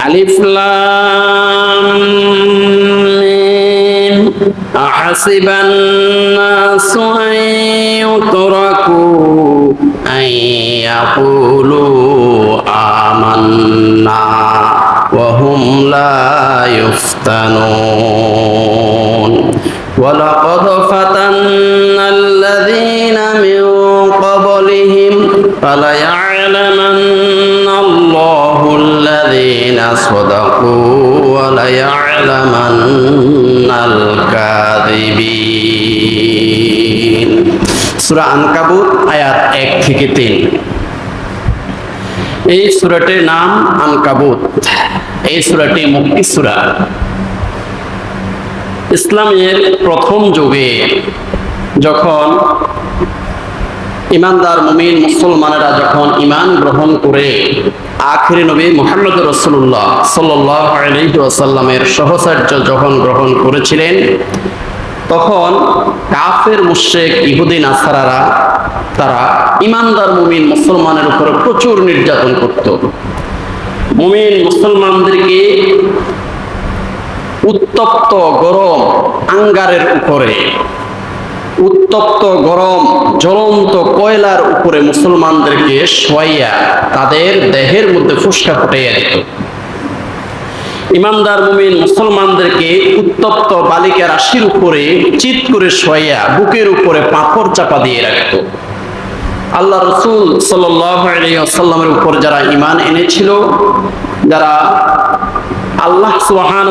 ألف لام ميم أحسب الناس أن يتركوا أن يقولوا آمنا وهم لا يفتنون ولقد فتنا الذين من قبلهم فليعلمن وليعلمن الكاذبين সূরা আনকাবুত আয়াত এক থেকে তিন এই সূরাটির নাম আনকাবুত এই সূরাটি মুক্তি সূরা ইসলামের প্রথম যুগে যখন ইমানদার মুমিন মুসলমানেরা যখন ইমান গ্রহণ করে, আখিরি নবী মোহাম্মদ রসুল্লাহ সাল্লাহ আলহিসাল্লামের সহচার্য যখন গ্রহণ করেছিলেন, তখন কাফের মুশেক ইহুদি, নাসারারা তারা ইমানদার মুমিন মুসলমানের উপরে প্রচুর নির্যাতন করত। মুমিন মুসলমানদেরকে উত্তপ্ত, গরম, আঙ্গারের উপরে উত্তপ্ত গরম, জ্বলন্ত কয়লার উপরে মুসলমানদেরকে শোয়াইয়া তাদের দেহের মধ্যে ফুসকা ফুটাইয়া দিত। ইমানদার মুমিন মুসলমানদেরকে উত্তপ্ত বালিকা রাশির উপরে চিত করে শোয়াইয়া বুকের উপরে পাথর চাপা দিয়ে রাখত। আল্লাহ রসুল সাল্লামের উপর যারা ইমান এনেছিল, যারা আল্লাহ সুহান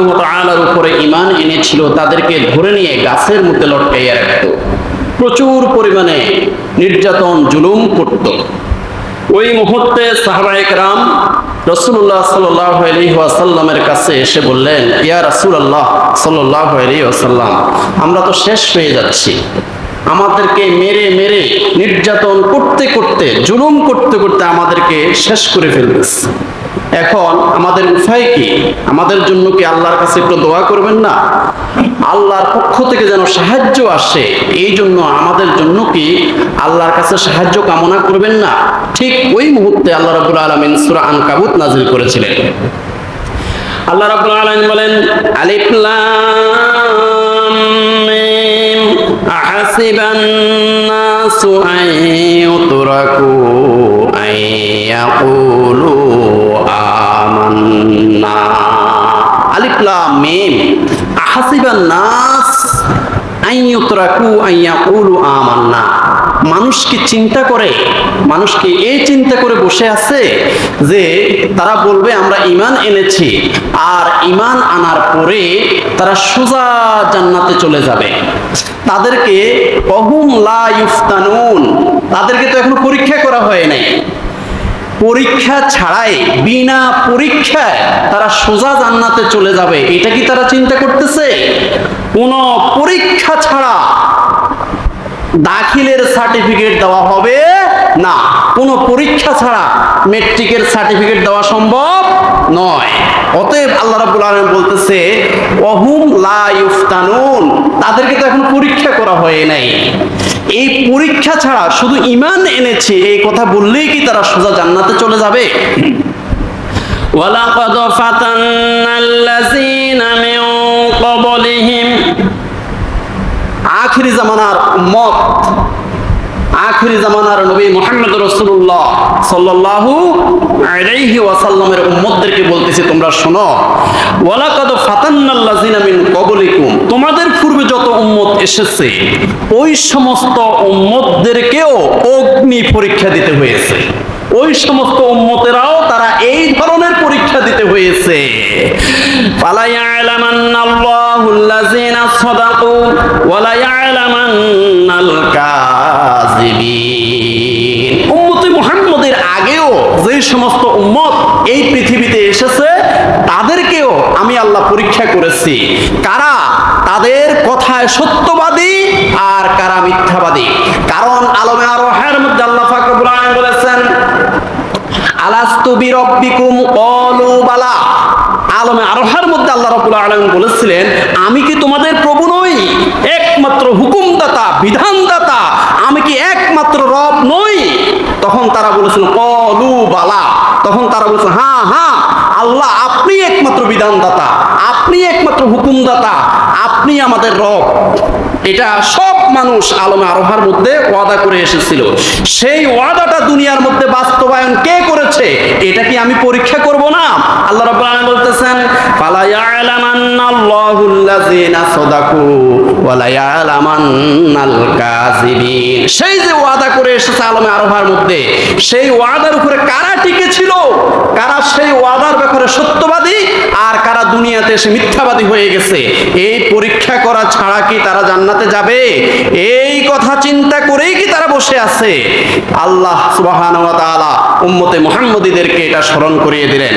উপরে ইমান এনেছিল, তাদেরকে ধরে নিয়ে গাছের মধ্যে লটকাইয়া রাখত। প্রচুর পরিমাণে নির্যাতন, জুলুম করত। ওই মুহূর্তে সাহাবায়ক রাম রসুল্লাহ ওয়াসাল্লামের কাছে এসে বললেন, ইয়া রাসুল আল্লাহ সাল্লাহ আলী ওয়াসাল্লাম, আমরা তো শেষ হয়ে যাচ্ছি। আমাদেরকে মেরে মেরে নির্যাতন করতে করতে, জুলুম করতে করতে আমাদেরকে শেষ করে ফেলতেছে। এখন আমাদের উপায় কি? আমাদের জন্য কি আল্লাহর কাছে একটু দোয়া করবেন না? আল্লাহর পক্ষ থেকে যেন সাহায্য আসে, এই জন্য আমাদের জন্য কি আল্লাহর কাছে সাহায্য কামনা করবেন না? ঠিক ওই মুহূর্তে আল্লাহ রাবুল আলমিন সুরা আনকাবুত নাজিল করেছিলেন। আল্লাহ রাবুল আলমিন বলেন, আলিফ লাম মিম আহাসিবান আন ইউতরাকু আহাসিবান নাস আন ইউতরাকু আমান্না। মানুষ কি চিন্তা করে মানুষ কি এই চিন্তা করে বসে আছে যে তারা বলবে, আমরা ইমান এনেছি। আর ইমান আনার পরে তারা সোজা জান্নাতে চলে যাবে। তাদেরকে অহুম লা ইফতানুন তাদেরকে তো এখনও পরীক্ষা করা হয় নাই। পরীক্ষা ছাড়াই, বিনা পরীক্ষায় তারা সোজা জান্নাতে চলে যাবে। এটা কি তারা চিন্তা করতেছে? কোন পরীক্ষা ছাড়া দাখিলের সার্টিফিকেট দেওয়া হবে না। কোনো পরীক্ষা ছাড়া মেট্রিকের সার্টিফিকেট দেওয়া সম্ভব নয়। অতএব আল্লাহ রাব্বুল আলামিন বলতেছে অহুম লা ইফতানুন তাদেরকে তো এখন পরীক্ষা করা হয় নাই। এই পরীক্ষা ছাড়া শুধু ইমান এনেছে এই কথা বললেই কি তারা সোজা জান্নাতে চলে যাবে ولقد فتنا الذين من قبلهم আখিরি জামানার উম্মত আখিরি জামানার নবী মোহাম্মদ রসুল্লাহ সাল্লাল্লাহু আলাইহি ওয়াসাল্লামের তোমরা শোনো ফাতান্নাল্লাযিনা মিন ক্বাবলিকুম, তোমাদের পূর্বে যত উম্মত এসেছে, ওই সমস্ত উম্মতদেরকেও অগ্নি পরীক্ষা দিতে হয়েছে। ওই সমস্ত উম্মতেরাও তারা এই ধরনের পরীক্ষা দিতে হয়েছে। সাদাকু, ওয়ালা ইয়ালামান্নাল যে সমস্ত উম্মত এই পৃথিবীতে এসেছে, তাদেরকেও আমি আল্লাহ পরীক্ষা করেছি। কারা? তাদের কথায় সত্যবাদী আর কারা মিথ্যাবাদী। কারণ আলমে আরোহের মধ্যে আল্লাহ ফাকরুল আলামিন বলেছেন, আলাস্তু বিরব্বিকুম ক্বালু বালা। আলমে আরোহার মধ্যে আল্লাহ রাব্বুল আলামিন বলেছিলেন, আমি কি তোমাদের প্রভু নই? একমাত্র হুকুমদাতা, বিধানদাতা। আমি কি একমাত্র রব নই? তখন তারা বলেছিল, কলু বালা। তখন তারা বলেছিল হ্যাঁ হ্যাঁ আল্লাহ আপনি একমাত্র বিধানদাতা, আপনি একমাত্র হুকুমদাতা, আপনি আমাদের রব। এটা সব মানুষ আলমে আরোহার মধ্যে ওয়াদা করে এসেছিল। সেই ওয়াদাটা দুনিয়ার মধ্যে বাস্তবায়ন কে করেছে এটা কি আমি পরীক্ষা করব না? আল্লাহ রাব্বুল আলামিন বলতেছেন, ফালা ইয়ালামান্নাল্লাহুল্লাযিনা সাদাকু ওয়া লা ইয়ালামান্নাল কাযিবিন। সেই যে ওয়াদা করে এসেছে আলমে আরোহার মধ্যে, সেই ওয়াদার উপরে কারা টিকে ছিল? কারা সেই ওয়াদার ব্যাপারে সত্যবাদী? আর কারা দুনিয়াতে এসে মিথ্যাবাদী হয়ে গেছে? এই পরীক্ষা করা ছাড়া কি তারা জান্নাতে যাবে? এই কথা চিন্তা করেই কি তারা বসে আছে? আল্লাহ সুবাহ উম্মতে মোহাম্মদীদেরকে এটা স্মরণ করিয়ে দিলেন।